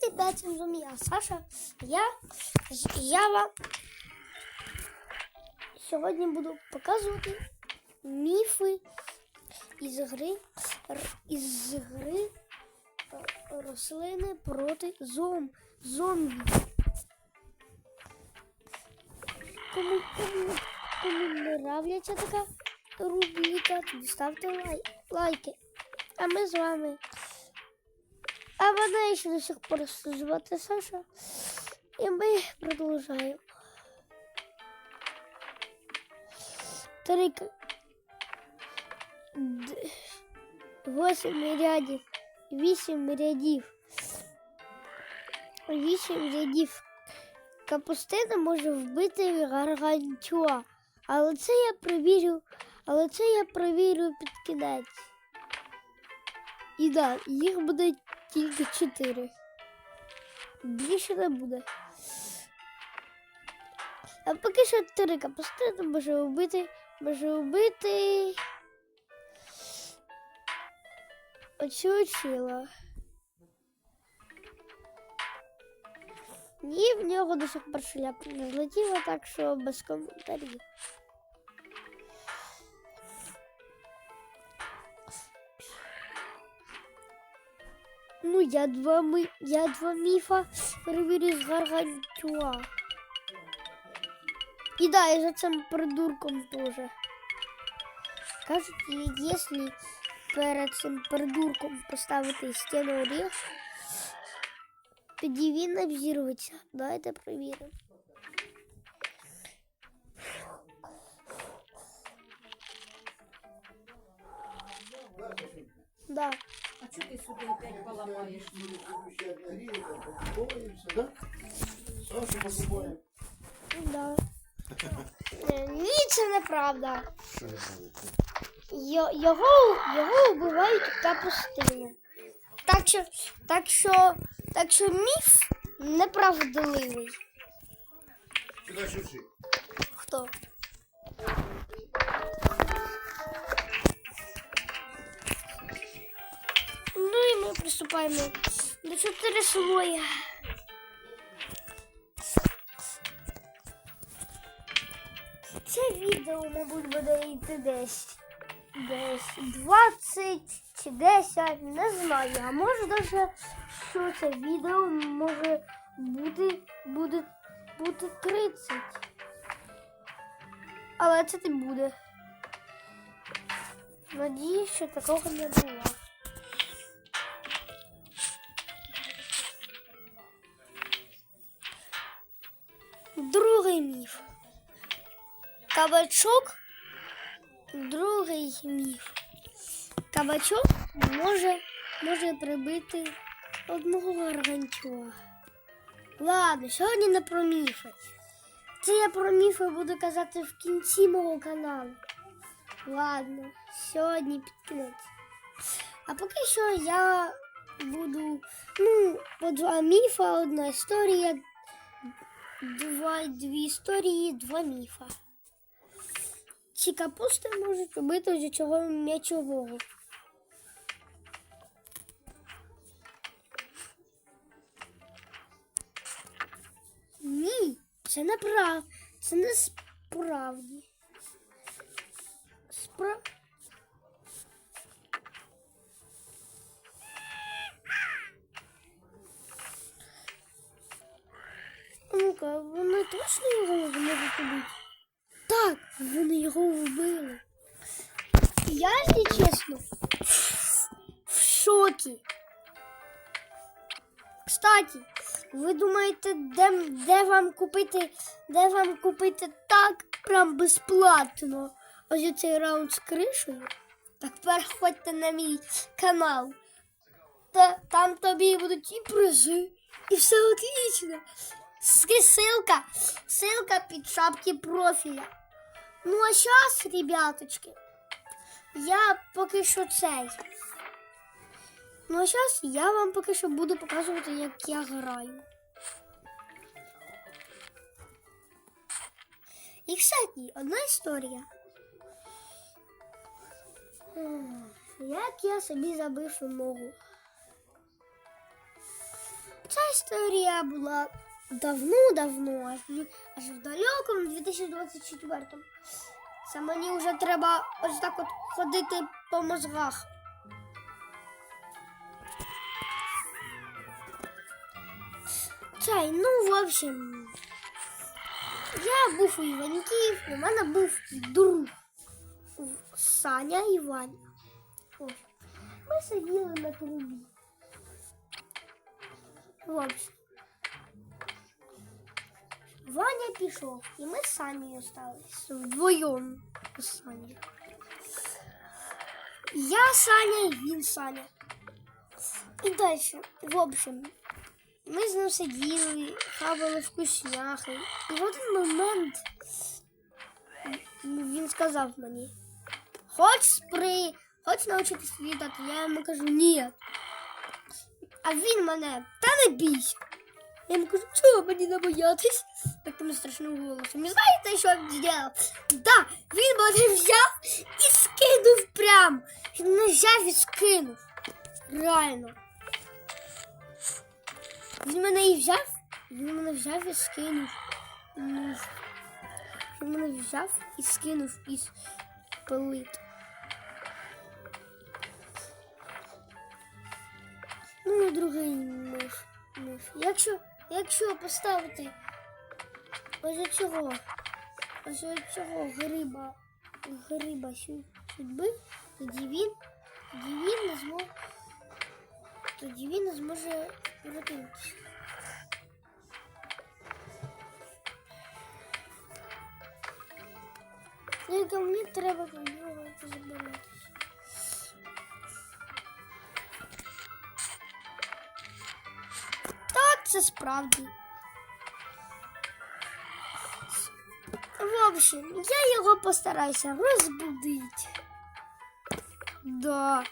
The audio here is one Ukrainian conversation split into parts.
Це п'ять зумія. Саша, я, я вам сьогодні буду показувати міфи із гри, із гри рослини проти зом, зомбі. Кому, кому, кому не нравляться така рубрика, ставте лай, лайки. А ми з вами. А вона ще до сих пор звати Саша. І ми продовжуємо. Трик. Д- Восемь рядів. Вісім рядів. Вісім рядів. Капустина може вбити гаргантюа. Але це я провірю. Але це я провірю під кінець. І да, їх буде тільки чотири. Більше не буде. А поки що три капустини може вбити. Може вбити. Оцю чила. Ні, в нього до сих пор шляпа не злетіла, так що без коментарів. Ну, я два, ми... я два міфа перевірю з гаргантюа. І да, і за цим придурком теж. Кажуть, якщо перед цим придурком поставити стіну ріг, тоді він не. Давайте перевіримо. Чого ти сюди опять поламаєш? Да? Сашу покупаємо. Да. Ні, це неправда. Йо- Його, його вбивають капустини. Так що, так що, так що міф неправдивий. Сюди шурши. Хто? Приступаємо до чотири слоя. Це відео, мабуть, буде йти десь. Десь 20 чи 10, не знаю. А може даже, що це відео може бути, буде, бути 30. Але це не буде. Надіюсь, що такого не було. Кабачок. Другий міф. Кабачок може, може прибити одного гаргантюа. Ладно, сьогодні не про міфи. Це я про міфи буду казати в кінці мого каналу. Ладно, сьогодні під кінець. А поки що я буду, ну, по два міфа, одна історія, два, дві історії, два міфа. Ці капусти можуть робити з цього м'ячового. Ні, це не прав. Це не справді. Спра... Ну-ка, вони точно його не зможуть убити? Так, вони його вбили. Я, якщо чесно, шокі. Кстати, ви думаєте, де, де вам купити, де вам купити так прям безплатно ось цей раунд з кришею? Так переходьте на мій канал. Та, там тобі будуть і призи, і все отлично. Ссылка, ссылка під шапки профіля. Ну а зараз, ребяточки, я поки що цей. Ну а зараз я вам поки що буду показувати, як я граю. І, кстати, одна історія. Як я собі забив ногу. історія була давно-давно, аж, в- далекому 2024-му. Це мені вже треба ось так от ходити по мозгах. Чай, ну, в общем, я був у Іваньків, у мене був друг Саня і Ваня. Ось. Ми сиділи на трубі. В общем. Ваня пішов, і ми з Санею остались вдвоєм з Санею. Я Саня, і він Саня. І далі, в общем, ми з ним сиділи, хавали вкусняхи. І в один момент він сказав мені, хоч спри, хоч навчитись літати. Я йому кажу, ні. А він мене, та не бійся. Я йому кажу, чого мені не боятись? Таким страшним голосом. І знаєте, що він зробив? Да, він мене взяв і скинув прям. Він мене взяв і скинув. Реально. Він мене і взяв, він мене взяв і скинув. Ну, Він мене взяв і скинув із пилит. Ну, другий миш. миш. Якщо, якщо поставити ось цього, ось цього гриба, гриба судьби, тоді він, тоді він не зможе, тоді він не зможе врятуватися. Тільки мені треба про нього забиратися. Так, це справді. В общем, я його постараюся розбудити. Да.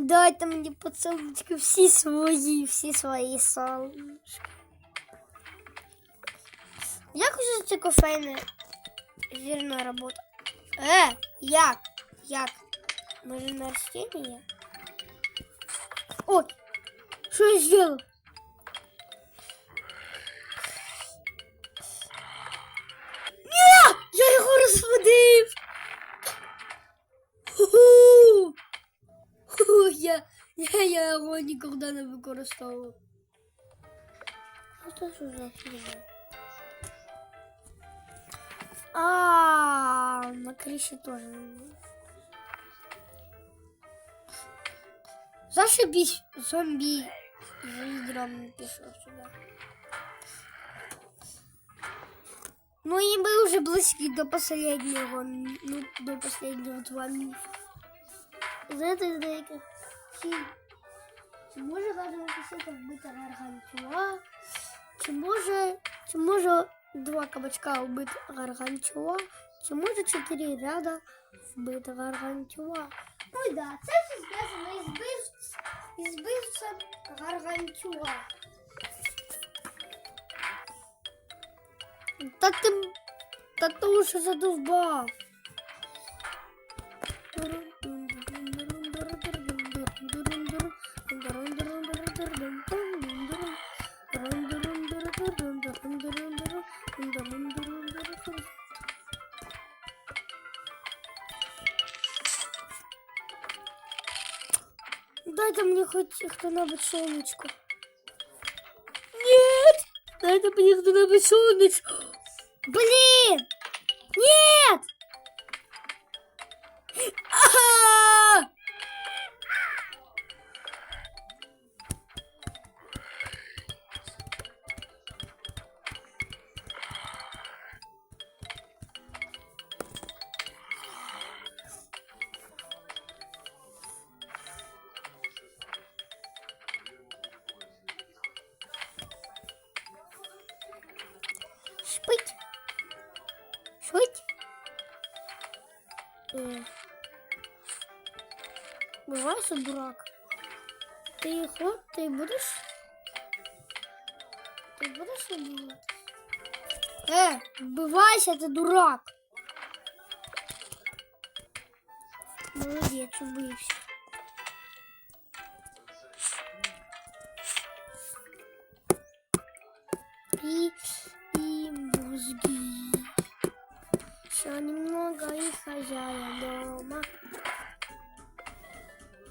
Дайте мені поцілунки всі свої, всі свої сонечки. Як уже це кофейне вірна робота? Е, як? Як? Може на растение? Ой, що я зробив? Ні! Я його розбудив! Ху-ху! Ху, Я, я, я його ніколи не використовував. Що це за фігня? А, на крыше тоже. Зашибись, зомби. За ядром пішов сюди. Ну і ми вже близькі до последнього, ну, до последнього два міфа. Знаєте, деяких чи, чи може кожен кисика вбити гаргантюа, чи може, чи може два кабачка вбити гаргантюа, чи може чотири ряда вбити гаргантюа. Ну і да, це все зв'язано із вбивцем, із вбивцем гаргантюа. Та ти, та ти уже задовбав. Дайте мне хоть кто-нибудь солнечку. Нет! Дайте мне кто-нибудь солнечку. Блин! Нет! Бывайся, дурак. Ты ход, ты будешь? Ты будешь убивать? Э, бывайся, ты дурак. Молодец, убився.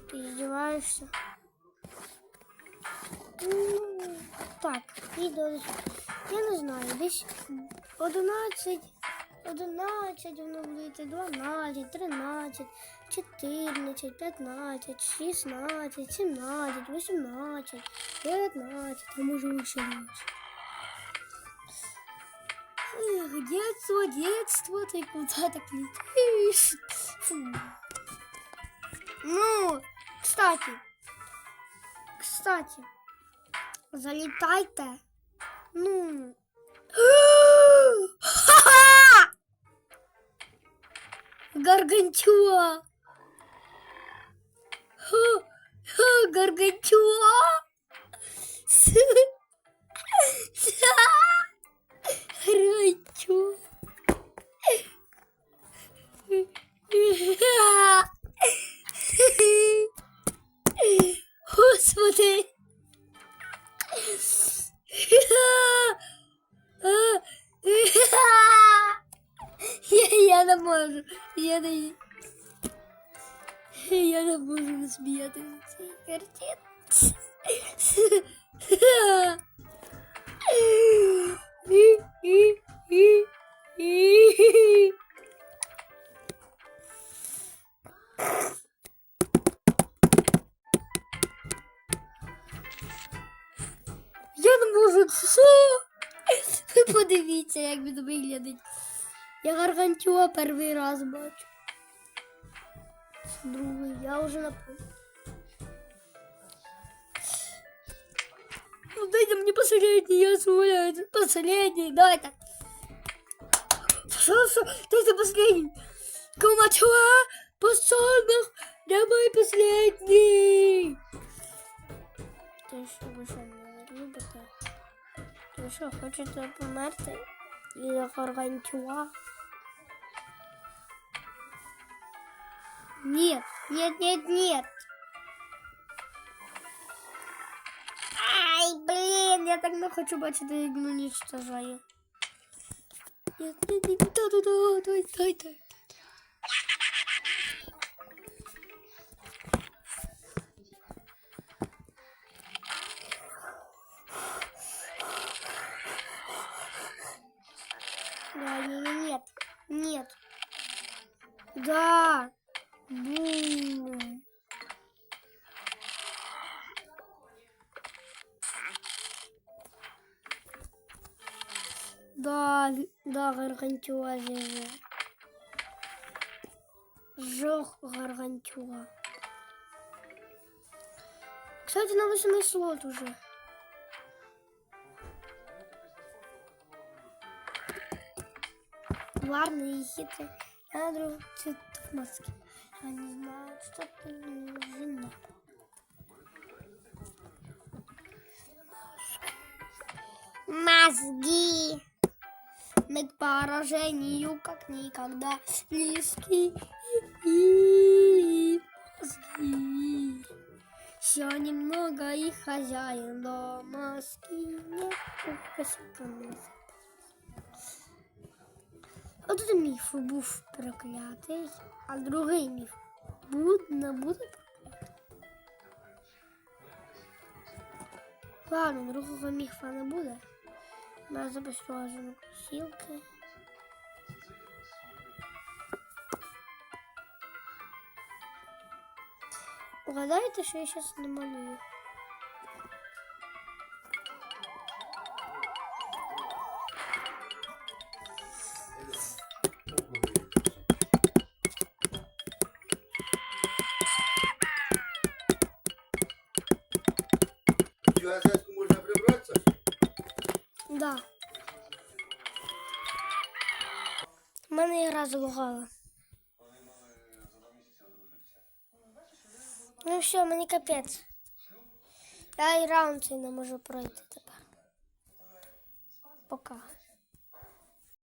Ты издеваешься? Ну, так, і до... Я не знаю, десь 11, 11, воно буде йти 12, 13, 14, 15, 16, 17, 18, 19, а може вище навіть. Эх, детство, детство, ты куда так летишь? Фу. Кстати, кстати, залетайте. Ну. Ха-ха! Гаргантюа. Гаргантюа. Гаргантюа. Я не. Я не можу не сміяти з. Я не можу. Що? Подивіться, як він виглядить. Я гаргантюа перший раз бачу. Другий, я вже напомню. Ну дайте мне последний, я сваляю. Последний, дайте. Пожалуйста, дайте последний. Комачуа, посольных, давай последний. Ти що, ви що, не любите? Ви що, хочете померти? І гаргантюа? Нет, нет, нет, нет. Ай, блин, я так не хочу бачити, як він уничтожає. Нет, нет, нет, да, да, да, дай, дай, дай. Нет. Да. Бум. Да, да, гаргантюа живе. Жох гаргантюа. Кстати, на восьмой слот уже. Ладно, и хитрый. Я друг цветов маски. Я не знаю, что ты нужно. Мозги. Мы к поражению как никогда близки. Мозги. Еще немного и хозяин дома скинет носа. Один міф був проклятий, а другий міф буде, не буде проклятий. Ладно, другого міфа не буде. Я забезпечу кросівки. Угадайте, що я зараз намалюю. В цю газетку можна прибратися? Да. У мене ігра залагала. Ну все, мені капець. Я і раунд цей не можу пройти тепер. Пока.